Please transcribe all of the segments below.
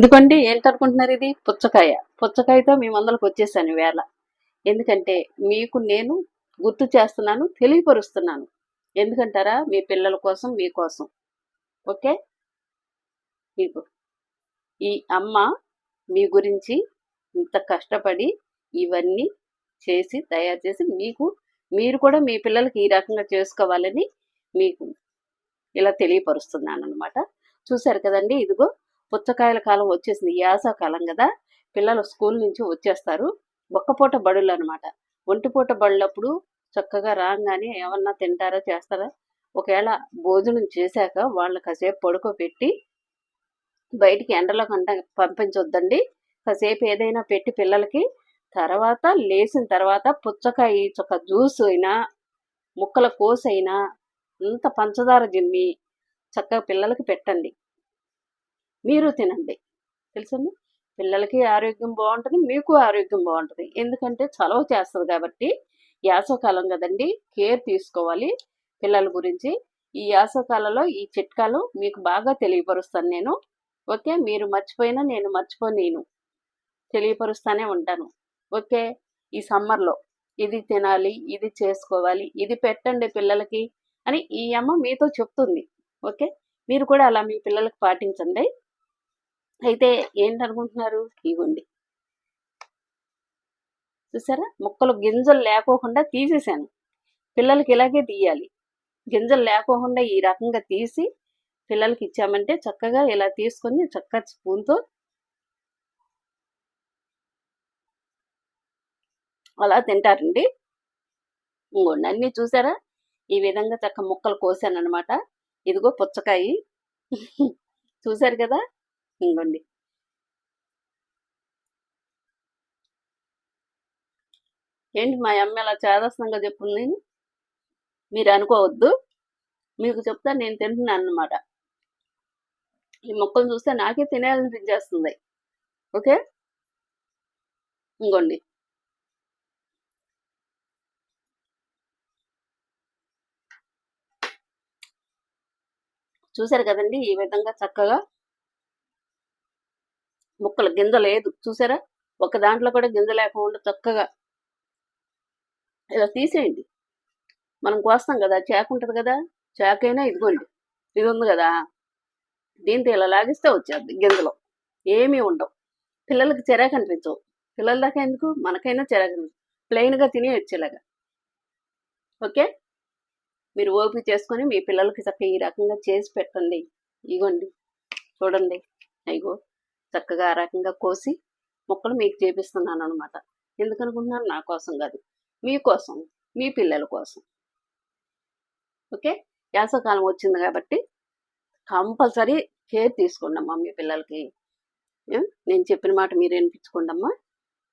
ఇదిగోండి ఏంటనుకుంటున్నారు ఇది? పుచ్చకాయ. పుచ్చకాయతో మీ మందలకు వచ్చేసాను వేళ. ఎందుకంటే మీకు నేను గుర్తు చేస్తున్నాను తెలియపరుస్తున్నాను. ఎందుకంటారా? మీ పిల్లల కోసం మీకోసం ఓకే? మీకు ఈ అమ్మ మీ గురించి ఇంత కష్టపడి ఇవన్నీ చేసి తయారు చేసి మీకు మీరు కూడా మీ పిల్లలకి ఈ రకంగా చేసుకోవాలని మీకు ఇలా తెలియపరుస్తున్నాను అనమాట చూశారు కదండి? ఇదిగో. పుచ్చకాయల కాలం వచ్చేసింది. యాసకాలం కదా. పిల్లలు స్కూల్ నుంచి వచ్చేస్తారు. ఒక్కపూట బడులు అనమాట ఒంటిపూట బళ్ళప్పుడు చక్కగా రాగానే ఏమన్నా తింటారా చేస్తారా? ఒకవేళ భోజనం చేశాక వాళ్ళు కాసేపు పడుకోబెట్టి బయటికి ఎండలో కంట పంపించొద్దండి. కాసేపు ఏదైనా పెట్టి పిల్లలకి తర్వాత లేచిన తర్వాత పుచ్చకాయ చొక్క జ్యూస్ అయినా ముక్కల కోసైనా ఇంత పంచదార జిమ్మి చక్కగా పిల్లలకి పెట్టండి. మీరు తినండి. తెలుసండి? పిల్లలకి ఆరోగ్యం బాగుంటుంది మీకు ఆరోగ్యం బాగుంటుంది. ఎందుకంటే చలవ చేస్తుంది కాబట్టి యాసవకాలం కదండి కేర్ తీసుకోవాలి పిల్లల గురించి. ఈ యాసవకాలంలో ఈ చిట్కాలు మీకు బాగా తెలియపరుస్తాను నేను. ఓకే? మీరు మర్చిపోయినా నేను మర్చిపోలేను తెలియపరుస్తానే ఉంటాను. ఓకే? ఈ సమ్మర్లో ఇది తినాలి ఇది చేసుకోవాలి ఇది పెట్టండి పిల్లలకి అని ఈ అమ్మ మీతో చెప్తుంది. ఓకే? మీరు కూడా అలా మీ పిల్లలకు పాటించండి. అయితే ఏంటనుకుంటున్నారు? ఇవ్వండి చూసారా? ముక్కలు గింజలు లేకోకుండా తీసేసాను పిల్లలకి ఇలాగే తీయాలి. గింజలు లేకోకుండా ఈ రకంగా తీసి పిల్లలకి ఇచ్చామంటే చక్కగా ఇలా తీసుకొని చక్కగా స్పూన్తో అలా తింటారండి. ఇంకోండి అన్నీ చూసారా? ఈ విధంగా చక్క ముక్కలు కోసాను అనమాట ఇదిగో పుచ్చకాయ. చూసారు కదా? ఇంకోండి ఏంటి మా అమ్మ అలా చేదస్తంగా చెప్పింది? మీరు అనుకోవద్దు. మీకు చెప్తా నేను తింటున్నాను అనమాట ఈ మొక్కలు చూస్తే నాకే తినేయాలనిపించేస్తుంది. ఓకే? ఇంకోండి. చూసారు కదండి ఈ విధంగా చక్కగా ముక్కలు గింజ లేదు. చూసారా? ఒక దాంట్లో కూడా గింజ లేకుండా చక్కగా ఇలా తీసేయండి. మనం కోస్తాం కదా చాకు ఉంటుంది కదా చాకైనా ఇదిగోండి ఇది ఉంది కదా. దీంతో ఇలా లాగిస్తే వచ్చేది గింజలో. ఏమీ ఉండవు. పిల్లలకి చిరాకు అనిపించవు. పిల్లల దాకా ఎందుకు? మనకైనా చిరాకు అనిపించవు ప్లెయిన్గా తినే వచ్చేలాగా ఓకే? మీరు ఓపిక చేసుకొని మీ పిల్లలకి చక్కగా ఈ రకంగా చేసి పెట్టండి. ఇగోండి. చూడండి. అయ్యో! చక్కగా ఆ రకంగా కోసి మొక్కలు మీకు చేపిస్తున్నాను అనమాట ఎందుకనుకుంటున్నాను? నా కోసం కాదు. మీకోసం మీ పిల్లల కోసం. ఓకే? వేసవకాలం వచ్చింది కాబట్టి కంపల్సరీ కేర్ తీసుకోండి అమ్మా మీ పిల్లలకి. నేను చెప్పిన మాట మీరు వినిపించుకోండమ్మా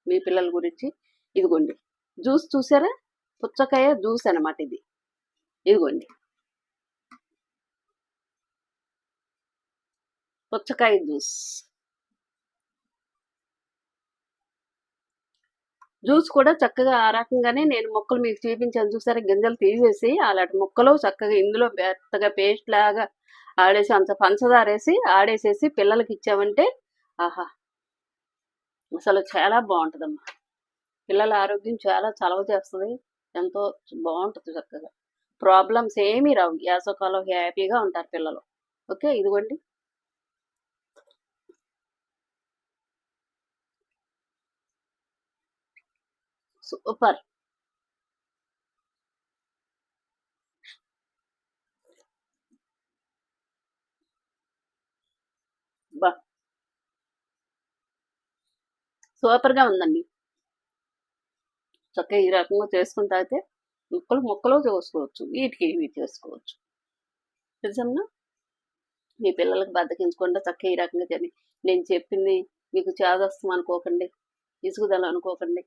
మీ పిల్లల గురించి. ఇదిగోండి. జ్యూస్ చూసారా? పుచ్చకాయ జ్యూస్ అనమాట ఇది. ఇదిగోండి. పుచ్చకాయ జ్యూస్. జ్యూస్ కూడా చక్కగా ఆ రకంగానే నేను మొక్కలు మీకు చూపించాను చూసారా? గింజలు తీసేసి అలాంటి మొక్కలు చక్కగా ఇందులో పెద్దగా పేస్ట్ లాగా ఆడేసి అంత పంచదార వేసి ఆడేసేసి పిల్లలకి ఇచ్చామంటే ఆహా! అసలు చాలా బాగుంటుందమ్మా. పిల్లల ఆరోగ్యం చాలా చలవ చేస్తుంది. ఎంతో బాగుంటుంది చక్కగా. ప్రాబ్లమ్స్ ఏమీ రావు. యాసవకాలం హ్యాపీగా ఉంటారు పిల్లలు. ఓకే? ఇదిగోండి. సూపర్. సూపర్ సూపర్గా ఉందండి. చక్కగా ఈ రకంగా చేసుకుంటా అయితే ముక్కలు ముక్కలు చేసుకోవచ్చు. వీటికి ఇవి చేసుకోవచ్చు. నిజంగా మీ పిల్లలకు బద్దకించకుండా చక్కగా ఈ రకంగా నేను చెప్పింది మీకు చేదొస్తాం అనుకోకండి. ఇసుగుదల అనుకోకండి.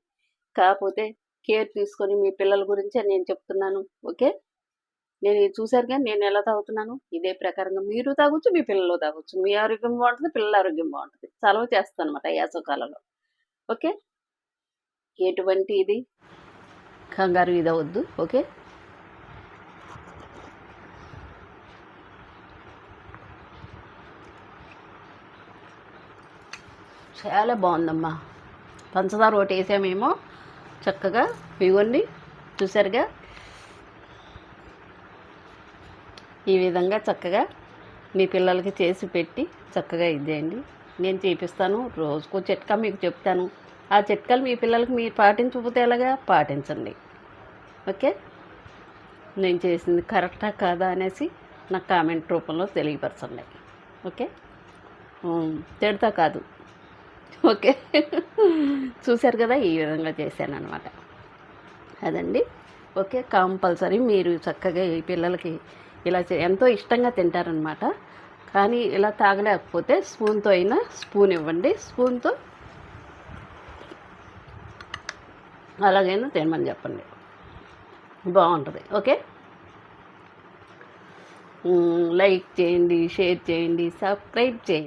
కాకపోతే కేర్ తీసుకొని మీ పిల్లల గురించే నేను చెప్తున్నాను ఓకే? నేను ఇది చూశారు కానీ నేను ఎలా తాగుతున్నాను? ఇదే ప్రకారంగా మీరు తాగొచ్చు మీ పిల్లలు తాగొచ్చు. మీ ఆరోగ్యం బాగుంటుంది పిల్లల ఆరోగ్యం బాగుంటుంది. చలవ చేస్తాను అనమాట యాసవకాలంలో ఓకే? ఎటువంటి ఇది? కంగారు ఇది అవద్దు ఓకే? చాలా బాగుందమ్మా. పంచదార ఒకటి వేసామేమో. చక్కగా ఇవ్వండి. చూసారుగా ఈ విధంగా చక్కగా మీ పిల్లలకి చేసి పెట్టి చక్కగా ఇదేయండి నేను చేపిస్తాను. రోజుకో చిట్కా మీకు చెప్తాను. ఆ చిట్కాలు మీ పిల్లలకి మీరు పాటించకపోతే ఎలాగా? పాటించండి. ఓకే? నేను చేసింది కరెక్టా కాదా అనేసి నాకు కామెంట్ రూపంలో తెలియపరచండి. ఓకే? తిడతా కాదు. ఓకే. చూశారు కదా ఈ విధంగా చేశాను అనమాట అదండి. ఓకే కంపల్సరీ మీరు చక్కగా ఈ పిల్లలకి ఇలా చే- ఎంతో ఇష్టంగా తింటారనమాట కానీ ఇలా తాగలేకపోతే స్పూన్తో అయినా స్పూన్ ఇవ్వండి. స్పూన్తో అలాగైనా తినమని చెప్పండి. బాగుంటుంది. ఓకే? లైక్ చేయండి షేర్ చేయండి సబ్స్క్రైబ్ చేయండి.